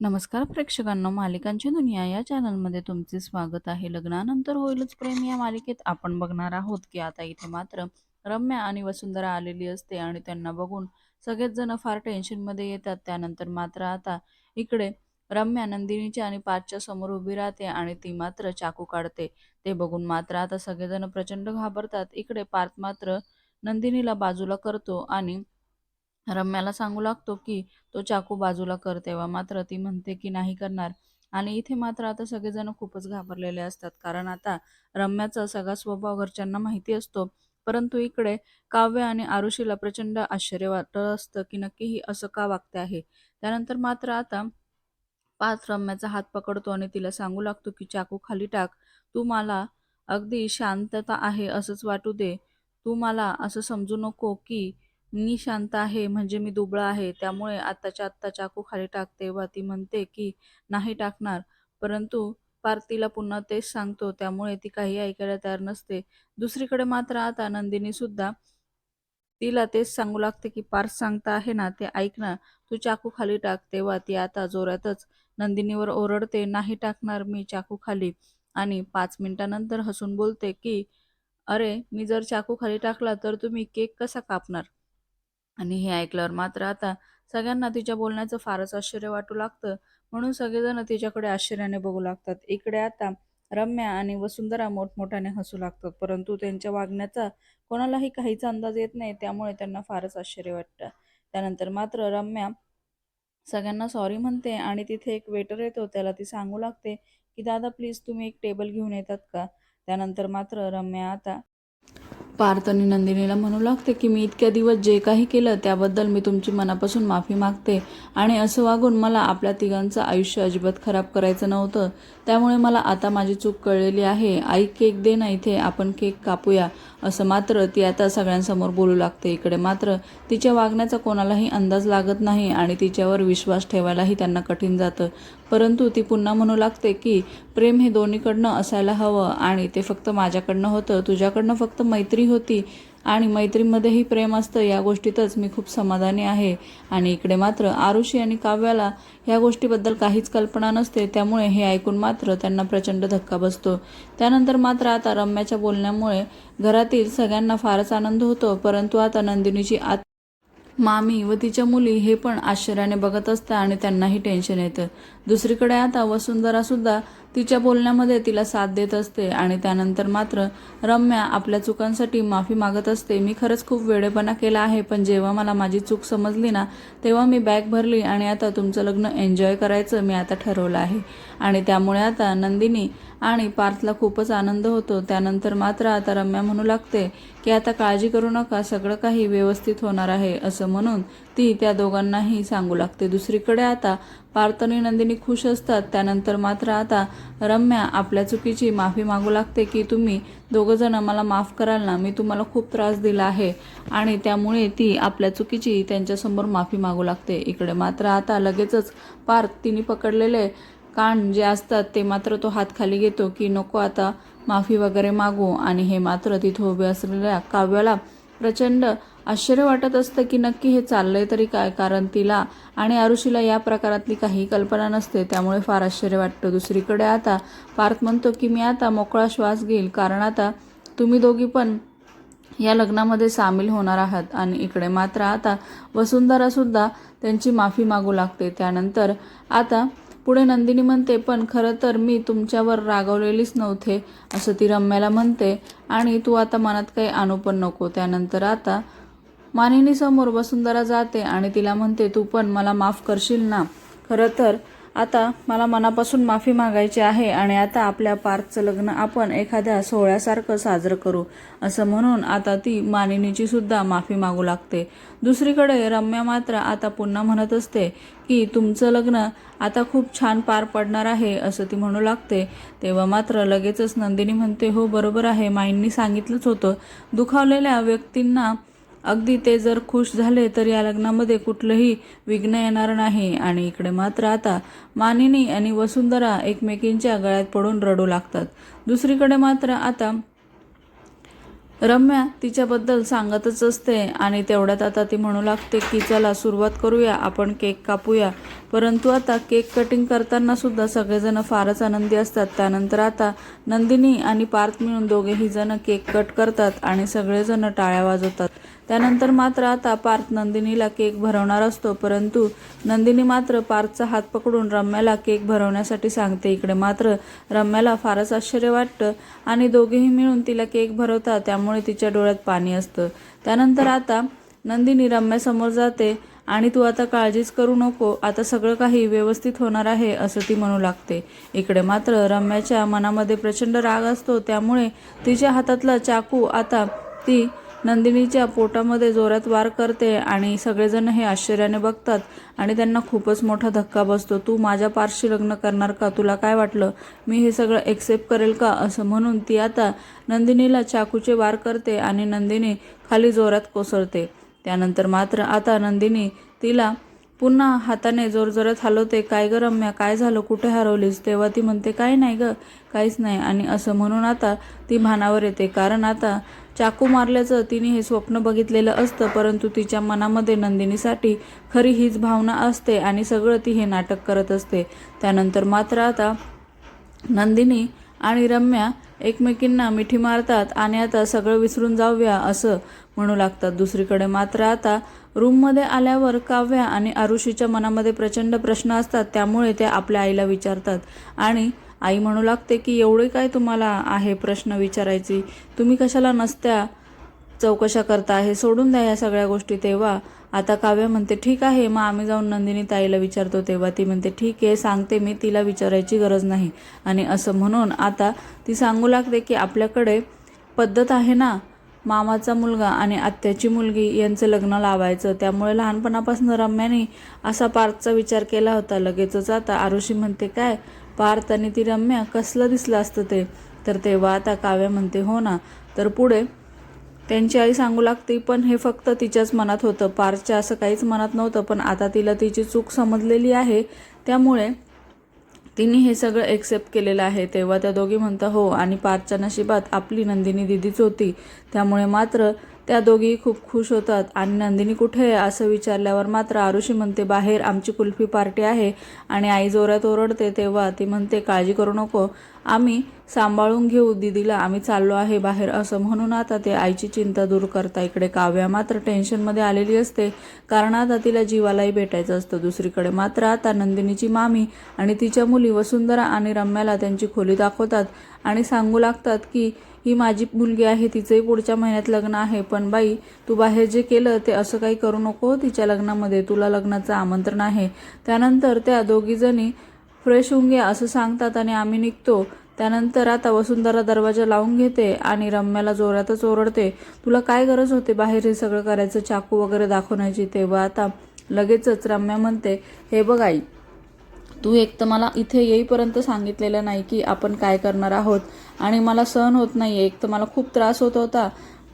नमस्कार प्रेक्षकांनो मालिकांची दुनिया या चॅनलमध्ये तुमचे स्वागत आहे. लग्नानंतर होईलच प्रेम या मालिकेत आपण बघणार आहोत की आता इथे मात्र रम्या आणि वसुंधरा आलेली असते आणि त्यांना बघून सगळेच जण फार टेन्शनमध्ये येतात. त्यानंतर मात्र आता इकडे रम्या नंदिनीच्या आणि पाचच्या समोर उभी राहते आणि ती मात्र चाकू काढते. ते बघून मात्र आता सगळेजण प्रचंड घाबरतात. इकडे पार्थ मात्र नंदिनीला बाजूला करतो आणि रम्याला सांगू लागतो की तो चाकू बाजूला कर तेव्हा मात्र ती म्हणते की नाही करणार. आणि इथे मात्र आता सगळेजण खूपच घाबरलेले असतात. कारण आता रम्याचा सगळा स्वभाव घरच्यांना माहिती असतो. परंतु इकडे काव्य आणि आरुषीला प्रचंड आश्चर्य वाटत असतं की नक्की ही असं का वागते आहे? त्यानंतर मात्र आता पाच रम्याचा हात पकडतो आणि तिला सांगू लागतो की चाकू खाली टाक. तू मला अगदी शांतता आहे असंच वाटू दे. तू मला असं समजू नको की मी शांत आहे म्हणजे मी दुबळा आहे. त्यामुळे आत्ताच्या आत्ता चाकू खाली टाक तेव्हा ती म्हणते की नाही टाकणार. परंतु पार्थ तिला पुन्हा तेच सांगतो. त्यामुळे ती काही ऐकायला तयार नसते. दुसरीकडे मात्र आता नंदिनी सुद्धा तिला तेच सांगू लागते की पार्थ सांगता आहे ना ते ऐक ना. तू चाकू खाली टाक. तेव्हा ती आता जोरातच नंदिनीवर ओरडते नाही टाकणार मी चाकू खाली. आणि पाच मिनिटानंतर हसून बोलते की अरे मी जर चाकू खाली टाकला तर तुम्ही केक कसा कापणार? आणि हे ऐकल्यावर मात्र आता सगळ्यांना तिच्या बोलण्याचं फारच आश्चर्य वाटू लागतं. म्हणून सगळेजण तिच्याकडे आश्चर्याने बघू लागतात. इकडे आता रम्या आणि वसुंधरा मोठमोठ्याने हसू लागतात. परंतु त्यांच्या वागण्याचा कोणालाही काहीच अंदाज येत नाही त्यामुळे त्यांना फारच आश्चर्य वाटतं. त्यानंतर मात्र रम्या सगळ्यांना सॉरी म्हणते आणि तिथे एक वेटर येतो. त्याला ती सांगू लागते की दादा प्लीज तुम्ही एक टेबल घेऊन येतात का? त्यानंतर मात्र रम्या आता पार्थनी नंदिनीला म्हणू लागते की मी इतक्या दिवस जे काही केलं त्याबद्दल मी तुमची मनापासून माफी मागते आणि असं वागून मला आपल्या तिघांचं आयुष्य अजिबात खराब करायचं नव्हतं. त्यामुळे मला आता माझी चूक कळलेली आहे. आई केक दे ना इथे आपण केक कापूया. असं मात्र ती आता सगळ्यांसमोर बोलू लागते. इकडे मात्र तिच्या वागण्याचा कोणालाही अंदाज लागत नाही आणि तिच्यावर विश्वास ठेवायलाही त्यांना कठीण जातं. परंतु ती पुन्हा म्हणू लागते की प्रेम हे दोन्हीकडनं असायला हवं आणि ते फक्त माझ्याकडनं होतं. तुझ्याकडनं फक्त मैत्री होती आणि मैत्रीमध्येही प्रेम असतं या गोष्टीतच मी खूप समाधानी आहे. आणि इकडे मात्र आरुषी आणि काव्याला ह्या गोष्टीबद्दल काहीच कल्पना नसते. त्यामुळे हे ऐकून मात्र त्यांना प्रचंड धक्का बसतो. त्यानंतर मात्र आता रम्याच्या बोलण्यामुळे घरातील सगळ्यांना फारच आनंद होतो. परंतु आता नंदिनीची आत मामी व तिच्या मुली हे पण आश्चर्याने बघत असतात आणि त्यांनाही टेन्शन येतं. दुसरीकडे आता वसुंधरा सुद्धा तिच्या बोलण्यामध्ये तिला साथ देत असते आणि त्यानंतर मात्र रम्या आपल्या चुकांसाठी माफी मागत असते. मी खरंच खूप वेडेपणा केला आहे पण जेव्हा मला माझी चूक समजली ना तेव्हा मी बॅग भरली आणि आता तुमचं लग्न एन्जॉय करायचं मी आता ठरवलं आहे. आणि त्यामुळे आता नंदिनी आणि पार्थला खूपच आनंद होतो. त्यानंतर मात्र आता रम्या म्हणू लागते की आता काळजी करू नका सगळं काही व्यवस्थित होणार आहे असं म्हणून ती त्या दोघांनाही सांगू लागते. दुसरीकडे आता पार्थ आणि नंदिनी खुश असतात. त्यानंतर मात्र आता रम्या आपल्या चुकीची माफी मागू लागते की तुम्ही दोघंजणं मला माफ कराल ना मी तुम्हाला खूप त्रास दिला आहे. आणि त्यामुळे ती आपल्या चुकीची त्यांच्यासमोर माफी मागू लागते. इकडे मात्र आता लगेचच पार्थ तिने पकडलेले कान जे असतात ते मात्र तो हात खाली घेतो की नको आता माफी वगैरे मागू. आणि हे मात्र तिथं उभे असलेल्या काव्याला प्रचंड आश्चर्य वाटत असतं की नक्की हे चाललंय तरी काय? कारण तिला आणि आरुषीला या प्रकारातली काही कल्पना नसते त्यामुळे फार आश्चर्य वाटतं. दुसरीकडे आता पार्थ म्हणतो की मी आता मोकळा श्वास घेईल कारण आता तुम्ही दोघी पण या लग्नामध्ये सामील होणार आहात आणि इकडे मात्र आता वसुंधरासुद्धा त्यांची माफी मागू लागते. त्यानंतर आता पुढे नंदिनी म्हणते पण खरं तर मी तुमच्यावर रागवलेलीच नव्हते असं ती रम्याला म्हणते. आणि तू आता मनात काही आणू पण नको त्यानंतर आता मानिनीसमोर वसुंधरा जाते आणि तिला म्हणते तू पण मला माफ करशील ना? खरं तर आता मला मनापासून माफी मागायची आहे आणि आता आपल्या पार्थचं लग्न आपण एखाद्या सोहळ्यासारखं साजरं करू असं म्हणून आता ती मानिनीची सुद्धा माफी मागू लागते. दुसरीकडे रम्या मात्र आता पुन्हा म्हणत असते की तुमचं लग्न आता खूप छान पार पडणार आहे असं ती म्हणू लागते. तेव्हा मात्र लगेचच नंदिनी म्हणते हो बरोबर आहे. माईंनी सांगितलंच होतं. दुखावलेल्या व्यक्तींना अगदी ते जर खुश झाले तर या लग्नामध्ये कुठलंही विघ्न येणार नाही. आणि इकडे मात्र आता मानिनी आणि वसुंधरा एकमेकींच्या गळ्यात पडून रडू लागतात. दुसरीकडे मात्र आता रम्या तिच्याबद्दल सांगतच असते आणि तेवढ्यात आता ती म्हणू लागते की चला सुरुवात करूया. आपण केक कापूया. परंतु आता केक कटिंग करताना सुद्धा सगळेजण फारच आनंदी असतात. त्यानंतर आता नंदिनी आणि पार्थ मिळून दोघेही जण केक कट करतात आणि सगळेजण टाळ्या वाजवतात. त्यानंतर मात्र आता पार्थ नंदिनीला केक भरवणार असतो परंतु नंदिनी मात्र पार्थचा हात पकडून रम्याला केक भरवण्यासाठी सांगते. इकडे मात्र रम्याला फारच आश्चर्य वाटतं आणि दोघेही मिळून तिला केक भरवतात त्यामुळे तिच्या डोळ्यात पाणी असतं. त्यानंतर आता नंदिनी रम्यासमोर जाते आणि तू आता काळजीच करू नको आता सगळं काही व्यवस्थित होणार आहे असं ती म्हणू लागते. इकडे मात्र रम्याच्या मनामध्ये प्रचंड राग असतो त्यामुळे तिच्या हातातला चाकू आता ती नंदिनीच्या पोटामध्ये जोरात वार करते आणि सगळेजण हे आश्चर्याने बघतात आणि त्यांना खूपच मोठा धक्का बसतो. तू माझ्या पारशी लग्न करणार का? तुला काय वाटलं? मी हे सगळं एक्सेप्ट करेल का? असं म्हणून ती आता नंदिनीला चाकूचे वार करते आणि नंदिनी खाली जोरात कोसळते. त्यानंतर मात्र आता नंदिनी तिला पुन्हा हाताने जोरजोरात हलवते काय ग रम्या? काय झालं? कुठे हरवलीस? तेव्हा ती म्हणते काय नाही ग काहीच नाही. आणि असं म्हणून आता ती भानावर येते. कारण आता चाकू मारल्याचं तिने हे स्वप्न बघितलेलं असतं परंतु तिच्या मनामध्ये नंदिनीसाठी खरी हीच भावना असते आणि सगळं ती हे नाटक करत असते. त्यानंतर मात्र आता नंदिनी आणि रम्या एकमेकींना मिठी मारतात आणि आता सगळं विसरून जाऊया असं म्हणू लागतात. दुसरीकडे मात्र आता रूममध्ये आल्यावर काव्या आणि आरुषीच्या मनामध्ये प्रचंड प्रश्न असतात त्यामुळे ते आपल्या आईला विचारतात. आणि आई म्हणू लागते की एवढे काय तुम्हाला आहे प्रश्न विचारायची? तुम्ही कशाला नसत्या चौकशा करता? हे सोडून द्या या सगळ्या गोष्टी तेव्हा. आता काव्य म्हणते ठीक आहे मग आम्ही जाऊन नंदिनी ताईला विचारतो तेव्हा. ती म्हणते ठीक आहे सांगते मी तिला विचारायची गरज नाही. आणि असं म्हणून आता ती सांगू लागते की आपल्याकडे पद्धत आहे ना मामाचा मुलगा आणि आत्याची मुलगी यांचं लग्न लावायचं. त्यामुळे लहानपणापासून रम्याने असा पार्थचा विचार केला होता. लगेचच आता आरुषी म्हणते काय? पार्थ आणि ती रम्या कसलं दिसलं असतं ते? तर तेव्हा आता काव्य म्हणते हो ना. तर पुढे? त्यांची आई सांगू लागते पण हे फक्त तिच्याच मनात होतं. पारच्या असं काहीच मनात नव्हतं पण आता तिला तिची चूक समजलेली आहे. त्यामुळे तिने हे सगळं एक्सेप्ट केलेलं आहे. तेव्हा त्या दोघी म्हणता हो आणि पारच्या नशिबात आपली नंदिनी दिदीच होती. त्यामुळे मात्र त्या दोघी खूप खुश होतात. आणि नंदिनी कुठे आहे असं विचारल्यावर मात्र आरुषी म्हणते बाहेर आमची कुल्फी पार्टी आहे आणि आई जोरात ओरडते तेव्हा ती म्हणते काळजी करू नको आम्ही सांभाळून घेऊ दिदीला आम्ही चाललो आहे बाहेर असं म्हणून आता ते आईची चिंता दूर करता इकडे. काव्या मात्र टेन्शनमध्ये आलेली असते कारण आता तिला जीवालाही भेटायचं असतं दुसरीकडे. मात्र आता नंदिनीची मामी आणि तिच्या मुली वसुंधरा आणि रम्याला त्यांची खोली दाखवतात आणि सांगू लागतात की ही माझी मुलगी आहे तिचंही पुढच्या महिन्यात लग्न आहे पण बाई तू बाहेर जे केलं ते असं काही करू नको तिच्या लग्नामध्ये. तुला लग्नाचं आमंत्रण आहे. त्यानंतर त्या दोघीजणी फ्रेश होऊन घ्या असं सांगतात आणि आम्ही निघतो. त्यानंतर आता वसुंधरा दरवाजा लावून घेते आणि रम्याला जोरातच ओरडते. तुला काय गरज होते बाहेर हे सगळं करायचं चाकू वगैरे दाखवण्याची? तेव्हा आता लगेचच रम्या म्हणते हे बघ आई तू एक तर मला इथे येईपर्यंत सांगितलेलं नाही की आपण काय करणार आहोत. आणि मला सहन होत नाही एक तर मला खूप त्रास होत होता.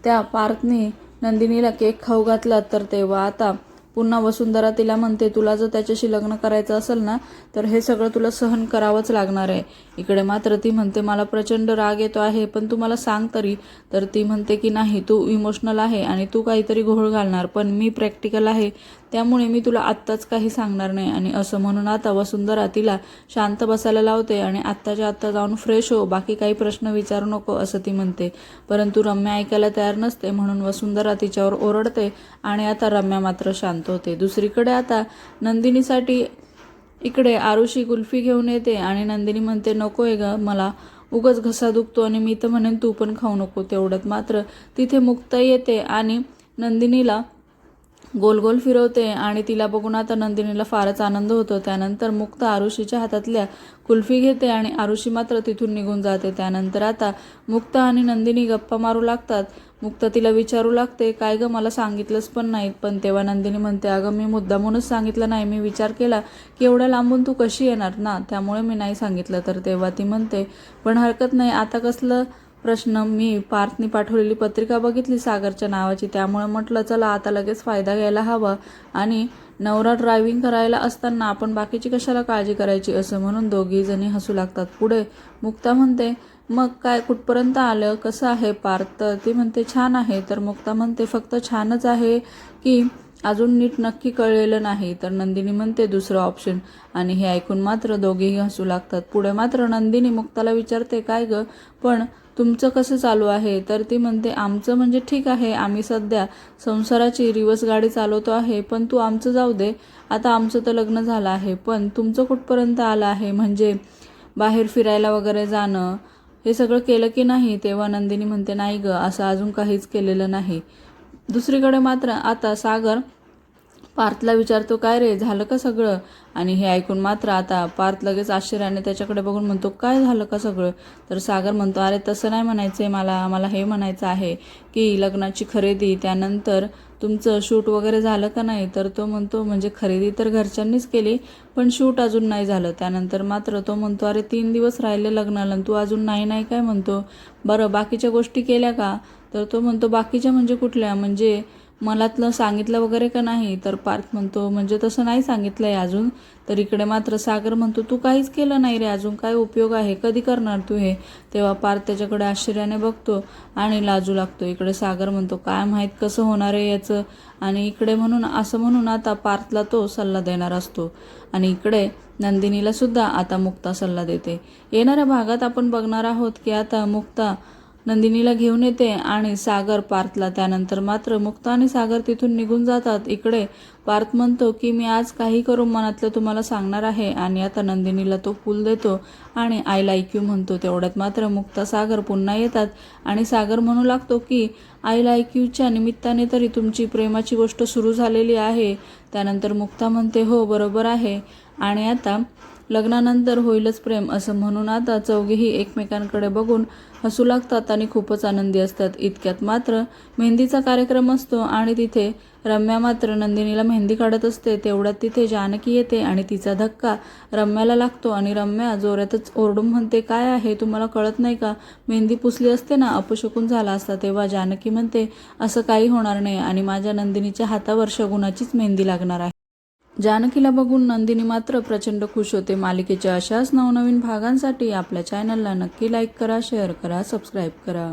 त्या पार्थनी नंदिनीला केक खाऊ घातला. तर तेव्हा आता पुन्हा वसुंधरा तिला म्हणते तुला जर त्याच्याशी लग्न करायचं असेल ना तर हे सगळं तुला सहन करावंच लागणार आहे. इकडे मात्र ती म्हणते मला प्रचंड राग येतो आहे पण तू मला सांग तरी. तर ती म्हणते की नाही तू इमोशनल आहे आणि तू काहीतरी घोळ घालणार पण मी प्रॅक्टिकल आहे. त्यामुळे मी तुला आत्ताच काही सांगणार नाही आणि असं म्हणून आता वसुंधरा तिला शांत बसायला लावते आणि आत्ताच्या आत्ता जाऊन फ्रेश हो बाकी काही प्रश्न विचारू नको असं ती म्हणते. परंतु रम्या ऐकायला तयार नसते म्हणून वसुंधरा तिच्यावर ओरडते आणि आता रम्या मात्र शांत होते. दुसरीकडे आता नंदिनीसाठी इकडे आरुषी कुल्फी घेऊन येते आणि नंदिनी म्हणते नको आहे ग मला उगच घसा दुखतो आणि मी तर म्हणेन तू पण खाऊ नको तेवढ्यात मात्र तिथे मुक्ता येते आणि नंदिनीला गोल गोल फिरवते आणि तिला बघून आता नंदिनीला फारच आनंद होतो. त्यानंतर मुक्त आरुषीच्या हातातल्या कुल्फी घेते आणि आरुषी मात्र तिथून निघून जाते. त्यानंतर आता मुक्त आणि नंदिनी गप्पा मारू लागतात. मुक्त तिला विचारू लागते काय गं मला सांगितलंच पण नाही पण तेव्हा नंदिनी म्हणते अगं मी मुद्दामूनच सांगितलं नाही. मी विचार केला की एवढ्या लांबून तू कशी येणार ना? त्यामुळे मी नाही सांगितलं. तर तेव्हा ती म्हणते पण हरकत नाही. आता कसलं प्रश्न मी पार्थनी पाठवलेली पत्रिका बघितली सागरच्या नावाची. त्यामुळे म्हटलं चला आता लगेच फायदा घ्यायला हवा आणि नवरा ड्रायव्हिंग करायला असताना आपण बाकीची कशाला काळजी करायची? असं म्हणून दोघी जणी हसू लागतात. पुढे मुक्ता म्हणते मग काय कुठपर्यंत आलं? कसं आहे पार्थ? तर ती म्हणते छान आहे. तर मुक्ता म्हणते फक्त छानच आहे की अजून नीट नक्की कळलेलं नाही तर नंदिनी म्हणते दुसरं ऑप्शन आणि हे ऐकून मात्र दोघेही हसू लागतात. पुढे मात्र नंदिनी मुक्ताला विचारते काय ग? पण तुमचं कसं चालू आहे? तर ती म्हणते आमचं म्हणजे ठीक आहे आम्ही सध्या संसाराची रिवर्स गाडी चालवतो आहे पण तू आमचं जाऊ दे. आता आमचं तर लग्न झालं आहे पण तुमचं कुठपर्यंत आलं आहे? म्हणजे बाहेर फिरायला वगैरे जाणं हे सगळं केलं की नाही? तेव्हा नंदिनी म्हणते नाही ग असं अजून काहीच केलेलं नाही. दुसरीकडे मात्र आता सागर पार्थला विचारतो काय रे झालं का सगळं? आणि हे ऐकून मात्र आता पार्थ लगेच आश्चर्याने त्याच्याकडे बघून म्हणतो काय झालं का सगळं? तर सागर म्हणतो अरे तसं नाही म्हणायचं आहे मला. मला हे म्हणायचं आहे की लग्नाची खरेदी त्यानंतर तुमचं शूट वगैरे झालं का नाही? तर तो म्हणतो म्हणजे खरेदी तर घरच्यांनीच केली पण शूट अजून नाही झालं. त्यानंतर मात्र तो म्हणतो अरे तीन दिवस राहिले लग्नाला तू अजून नाही नाही काय म्हणतो? बरं बाकीच्या गोष्टी केल्या का? तर तो म्हणतो बाकीच्या म्हणजे कुठल्या? म्हणजे मलातलं सांगितलं वगैरे का नाही? तर पार्थ म्हणतो म्हणजे तसं नाही सांगितलं आहे अजून. तर इकडे मात्र सागर म्हणतो तू काहीच केलं नाही रे. अजून काय उपयोग आहे? कधी करणार तू हे? तेव्हा पार्थ त्याच्याकडे आश्चर्याने बघतो आणि लाजू लागतो. इकडे सागर म्हणतो काय माहीत कसं होणार आहे याचं? आणि इकडे म्हणून असं म्हणून आता पार्थला तो सल्ला देणार असतो. आणि इकडे नंदिनीला सुद्धा आता मुक्ता सल्ला देते. येणाऱ्या भागात आपण बघणार आहोत की आता मुक्ता नंदिनीला घेऊन येते आणि सागर पार्थला त्यानंतर मात्र मुक्ता आणि सागर तिथून निघून जातात. इकडे पार्थ म्हणतो की मी आज काही करून मनातलं तुम्हाला सांगणार आहे आणि आता नंदिनीला तो फूल देतो आणि आय लाईक यू म्हणतो. तेवढ्यात मात्र मुक्ता सागर पुन्हा येतात आणि सागर म्हणू लागतो की आय लाईक यूच्या निमित्ताने तरी तुमची प्रेमाची गोष्ट सुरू झालेली आहे. त्यानंतर मुक्ता म्हणते हो बरोबर आहे. आणि आता लग्नानंतर होईलच प्रेम असं म्हणून आता चौघेही एकमेकांकडे बघून हसू लागतात आणि खूपच आनंदी असतात. इतक्यात मात्र मेहंदीचा कार्यक्रम असतो आणि तिथे रम्या मात्र नंदिनीला मेहंदी काढत असते. तेवढ्यात तिथे जानकी येते आणि तिचा धक्का रम्याला लागतो आणि रम्या जोरातच ओरडून म्हणते काय आहे? तुम्हाला कळत नाही का? मेहंदी पुसली असते ना अपशकून झाला असता तेव्हा जानकी म्हणते असं काही होणार नाही आणि माझ्या नंदिनीच्या हातावर शगुनाचीच मेहंदी लागणार आहे. जानकीला बघून नंदिनी मात्र प्रचंड खुश होते. मालिकेच्या अशाच नवनवीन भागांसाठी आपल्या चॅनलला नक्की लाईक करा शेअर करा सबस्क्राईब करा.